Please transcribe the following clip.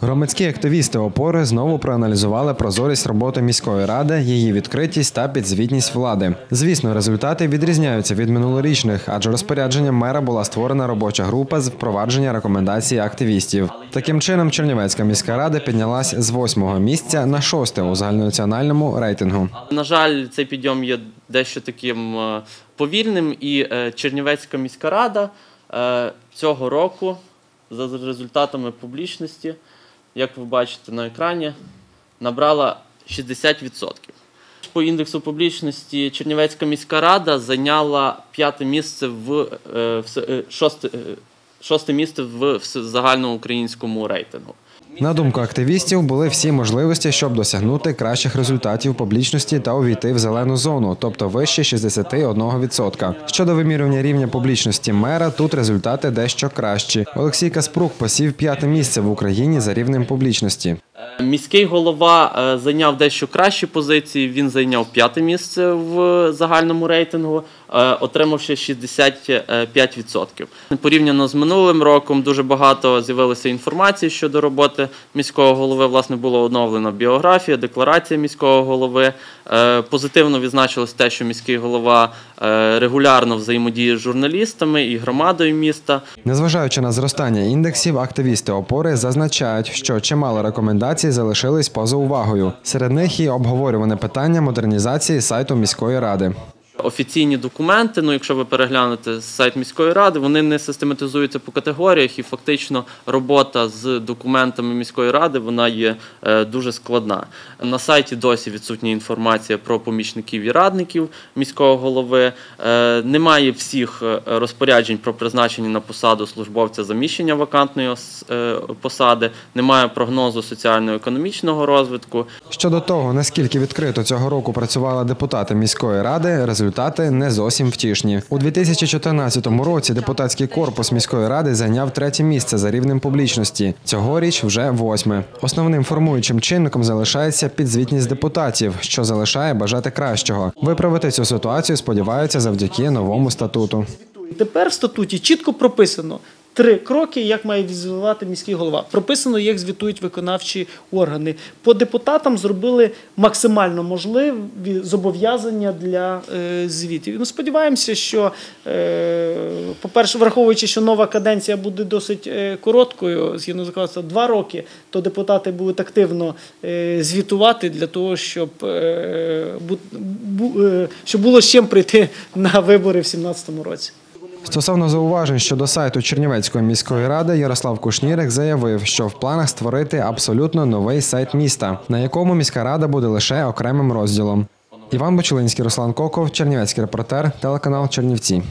Громадські активісти опори знову проаналізували прозорість роботи міської ради, її відкритість та підзвітність влади. Звісно, результати відрізняються від минулорічних, адже розпорядженням мера була створена робоча група з впровадження рекомендацій активістів. Таким чином, Чернівецька міська рада піднялась з восьмого місця на шосте у загальнонаціональному рейтингу. На жаль, цей підйом є дещо таким е, повільним, і е, Чернівецька міська рада е, цього року за результатами публічності, як ви бачите на екрані, набрала 60%. По індексу публічності Чернівецька міська рада зайняла п'яте місце в е, е, шосте, е, шосте місце в загальноукраїнському рейтингу. На думку активістів, були всі можливості, щоб досягнути кращих результатів публічності та увійти в зелену зону, тобто вище 61%. Щодо вимірювання рівня публічності мера, тут результати дещо кращі. Олексій Каспрук посів п'яте місце в Україні за рівнем публічності. Міський голова е, зайняв дещо кращі позиції. Він зайняв п'яте місце в загальному рейтингу, е, отримавши 65%. Порівняно з минулим роком дуже багато з'явилося інформації щодо роботи міського голови. Власне, була оновлена біографія, декларація міського голови. Е, Позитивно відзначилось те, що міський голова регулярно взаємодіє з журналістами і громадою міста. Незважаючи на зростання індексів, активісти опори зазначають, що чимало рекомендацій залишились поза увагою. Серед них і обговорюване питання модернізації сайту міської ради. Офіційні документи, ну якщо ви переглянете сайт міської ради, вони не систематизуються по категоріях, і фактично робота з документами міської ради вона є е, дуже складна. На сайті досі відсутня інформація про помічників і радників міського голови. Е, Немає всіх е, розпоряджень про призначення на посаду службовця заміщення вакантної ос- посади, немає прогнозу соціально-економічного розвитку. Щодо того, наскільки відкрито цього року працювали депутати міської ради, результати не зовсім втішні. У 2014 році депутатський корпус міської ради зайняв третє місце за рівнем публічності. Цьогоріч вже восьме. Основним формуючим чинником залишається підзвітність депутатів, що залишає бажати кращого. Виправити цю ситуацію сподіваються завдяки новому статуту. Тепер в статуті чітко прописано три кроки, як має візувати міський голова. Прописано, як звітують виконавчі органи. По депутатам зробили максимально можливі зобов'язання для е, звітів. Ну, сподіваємося, що, е, по-перше, враховуючи, що нова каденція буде досить е, короткою, згідно законодавства, два роки, то депутати будуть активно звітувати для того, щоб, щоб було з чим прийти на вибори в 2017 році. Стосовно зауважень щодо сайту Чернівецької міської ради, Ярослав Кушнірик заявив, що в планах створити абсолютно новий сайт міста, на якому міська рада буде лише окремим розділом. Іван Бочелинський, Руслан Коков, Чернівецький репортер, телеканал Чернівці.